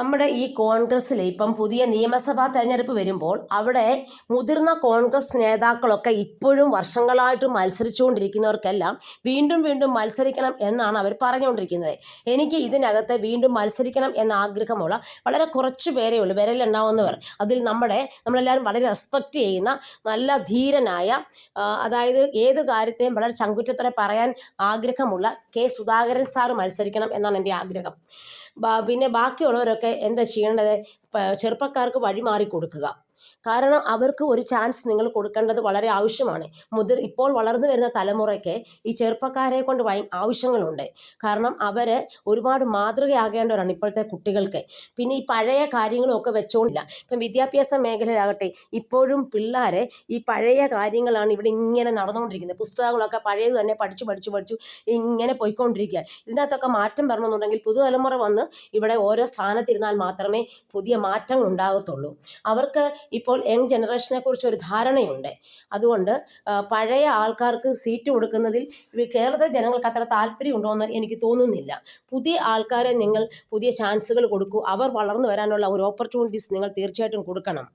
നമ്മുടെ ഈ കോൺഗ്രസ്സിൽ ഇപ്പം പുതിയ നിയമസഭാ തെരഞ്ഞെടുപ്പ് വരുമ്പോൾ അവിടെ മുതിർന്ന കോൺഗ്രസ് നേതാക്കളൊക്കെ ഇപ്പോഴും വർഷങ്ങളായിട്ട് മത്സരിച്ചുകൊണ്ടിരിക്കുന്നവർക്കെല്ലാം വീണ്ടും വീണ്ടും മത്സരിക്കണം എന്നാണ് അവർ പറഞ്ഞുകൊണ്ടിരിക്കുന്നത്. എനിക്ക് ഇതിനകത്ത് വീണ്ടും മത്സരിക്കണം എന്ന ആഗ്രഹമുള്ള വളരെ കുറച്ച് പേരേ ഉള്ളൂ. വിരലുണ്ടാവുന്നവർ അതിൽ നമ്മുടെ നമ്മളെല്ലാവരും വളരെ റെസ്പെക്റ്റ് ചെയ്യുന്ന നല്ല ധീരനായ അതായത് ഏത് കാര്യത്തെയും വളരെ ചങ്കുറ്റത്തോടെ പറയാൻ ആഗ്രഹമുള്ള കെ സുധാകരൻ സാർ മത്സരിക്കണം എന്നാണ് എന്റെ ആഗ്രഹം. പിന്നെ ബാക്കിയുള്ളവരൊക്കെ എന്താ ചെയ്യേണ്ടത് പ- ചെറുപ്പക്കാർക്ക് വഴിമാറി കൊടുക്കുക കാരണം അവർക്ക് ഒരു ചാൻസ് നിങ്ങൾ കൊടുക്കേണ്ടത് വളരെ ആവശ്യമാണ്. മുതിർ ഇപ്പോൾ വളർന്നു വരുന്ന തലമുറയ്ക്ക് ഈ ചെറുപ്പക്കാരെ കൊണ്ട് ഭയ ആവശ്യങ്ങളുണ്ട്. കാരണം അവർ ഒരുപാട് മാതൃകയാകേണ്ടവരാണ് ഇപ്പോഴത്തെ കുട്ടികൾക്ക്. പിന്നെ ഈ പഴയ കാര്യങ്ങളൊക്കെ വെച്ചുകൊണ്ടില്ല ഇപ്പം വിദ്യാഭ്യാസ മേഖലയിലാകട്ടെ ഇപ്പോഴും പിള്ളേരെ ഈ പഴയ കാര്യങ്ങളാണ് ഇവിടെ ഇങ്ങനെ നടന്നുകൊണ്ടിരിക്കുന്നത് പുസ്തകങ്ങളൊക്കെ പഴയത് തന്നെ പഠിച്ചു പഠിച്ചു പഠിച്ചു ഇങ്ങനെ പോയിക്കൊണ്ടിരിക്കുക ഇതിനകത്തൊക്കെ മാറ്റം വരണമെന്നുണ്ടെങ്കിൽ പുതുതലമുറ വന്ന് ഇവിടെ ഓരോ സ്ഥാനത്തിരുന്നാൽ മാത്രമേ പുതിയ മാറ്റങ്ങൾ ഉണ്ടാകത്തുള്ളൂ. അവർക്ക് ഇപ്പോൾ യങ് ജനറേഷനെ കുറിച്ച് ഒരു ധാരണയുണ്ട്. അതുകൊണ്ട് പഴയ ആൾക്കാർക്ക് സീറ്റ് കൊടുക്കുന്നതിൽ കേരളത്തിലെ ജനങ്ങൾക്ക് അത്ര താല്പര്യമുണ്ടോ എന്ന് എനിക്ക് തോന്നുന്നില്ല. പുതിയ ആൾക്കാരെ നിങ്ങൾ പുതിയ ചാൻസുകൾ കൊടുക്കൂ. അവർ വളർന്നു വരാനുള്ള ഒരു ഓപ്പർച്യൂണിറ്റീസ് നിങ്ങൾ തീർച്ചയായിട്ടും കൊടുക്കണം.